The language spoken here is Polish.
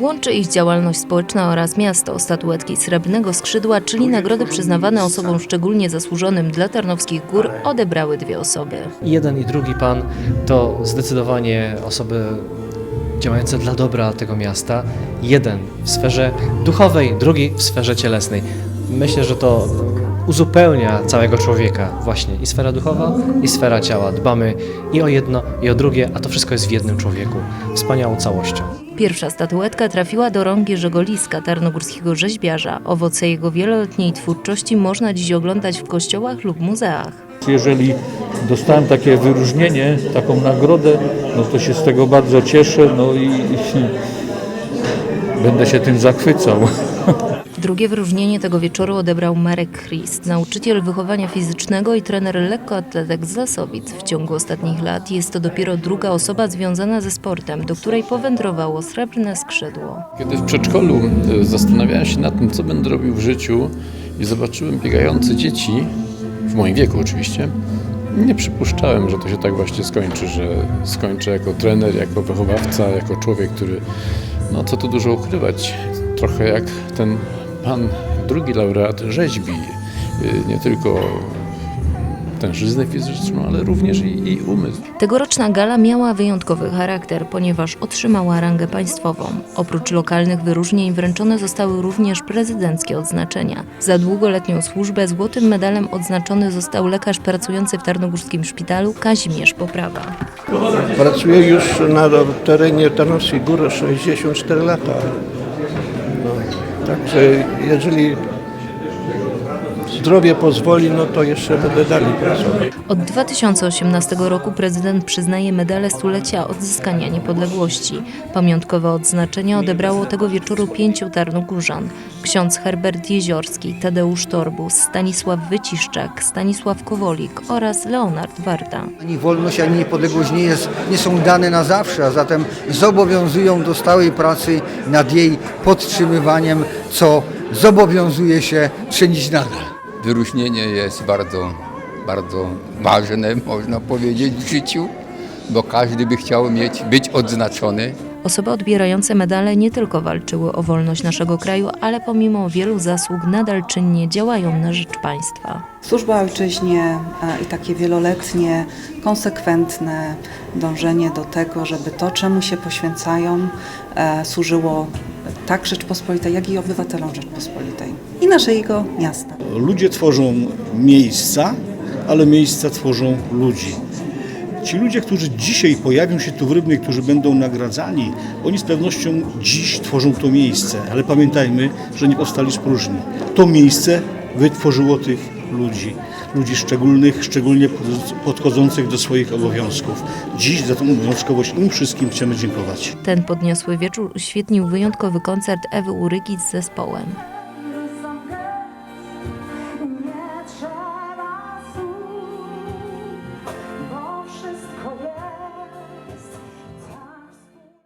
Łączy ich działalność społeczna oraz miasto. Statuetki Srebrnego Skrzydła, czyli nagrody przyznawane osobom szczególnie zasłużonym dla Tarnowskich Gór, odebrały dwie osoby. Jeden i drugi pan to zdecydowanie osoby działające dla dobra tego miasta. Jeden w sferze duchowej, drugi w sferze cielesnej. Myślę, że to uzupełnia całego człowieka właśnie i sfera duchowa, i sfera ciała. Dbamy i o jedno, i o drugie, a to wszystko jest w jednym człowieku, wspaniałą całością. Pierwsza statuetka trafiła do rąk Jerzego Liska, tarnogórskiego rzeźbiarza. Owoce jego wieloletniej twórczości można dziś oglądać w kościołach lub muzeach. Jeżeli dostałem takie wyróżnienie, taką nagrodę, no to się z tego bardzo cieszę, no i, i będę się tym zachwycał. Drugie wyróżnienie tego wieczoru odebrał Marek Christ, nauczyciel wychowania fizycznego i trener lekkoatletek z Lasowic. W ciągu ostatnich lat jest to dopiero druga osoba związana ze sportem, do której powędrowało srebrne skrzydło. Kiedy w przedszkolu e, zastanawiałem się nad tym, co będę robił w życiu i zobaczyłem biegające dzieci, w moim wieku oczywiście, nie przypuszczałem, że to się tak właśnie skończy, że skończę jako trener, jako wychowawca, jako człowiek, który, no co tu dużo ukrywać, trochę jak ten pan, drugi laureat rzeźbi, y, nie tylko tężyznę fizyczną, ale również i, i umysł. Tegoroczna gala miała wyjątkowy charakter, ponieważ otrzymała rangę państwową. Oprócz lokalnych wyróżnień wręczone zostały również prezydenckie odznaczenia. Za długoletnią służbę złotym medalem odznaczony został lekarz pracujący w Tarnogórskim Szpitalu Kazimierz Poprawa. Pracuję już na terenie Tarnowskich Gór 64 lata. No, także jeżeli zdrowie pozwoli, no to jeszcze będę dalej pracował. Od 2018 roku prezydent przyznaje medale stulecia odzyskania niepodległości. Pamiątkowe odznaczenia odebrało tego wieczoru pięciu tarnogórzan. Ksiądz Herbert Jeziorski, Tadeusz Torbus, Stanisław Wyciszczak, Stanisław Kowolik oraz Leonard Warta. Ani wolność, ani niepodległość nie, jest, nie są dane na zawsze, a zatem zobowiązują do stałej pracy nad jej podtrzymywaniem, co zobowiązuje się czynić nadal. Wyróżnienie jest bardzo, bardzo ważne, można powiedzieć, w życiu, bo każdy by chciał mieć, być odznaczony. Osoby odbierające medale nie tylko walczyły o wolność naszego kraju, ale pomimo wielu zasług nadal czynnie działają na rzecz państwa. Służba ojczyźnie e, i takie wieloletnie, konsekwentne dążenie do tego, żeby to, czemu się poświęcają, e, służyło tak Rzeczpospolitej, jak i obywatelom Rzeczpospolitej i naszego miasta. Ludzie tworzą miejsca, ale miejsca tworzą ludzi. Ci ludzie, którzy dzisiaj pojawią się tu w Rybnej, którzy będą nagradzani, oni z pewnością dziś tworzą to miejsce, ale pamiętajmy, że nie powstali z próżni. To miejsce wytworzyło tych ludzi, ludzi szczególnych, szczególnie pod- podchodzących do swoich obowiązków. Dziś za tą obowiązkowość im wszystkim chcemy dziękować. Ten podniosły wieczór uświetnił wyjątkowy koncert Ewy Urygi z zespołem.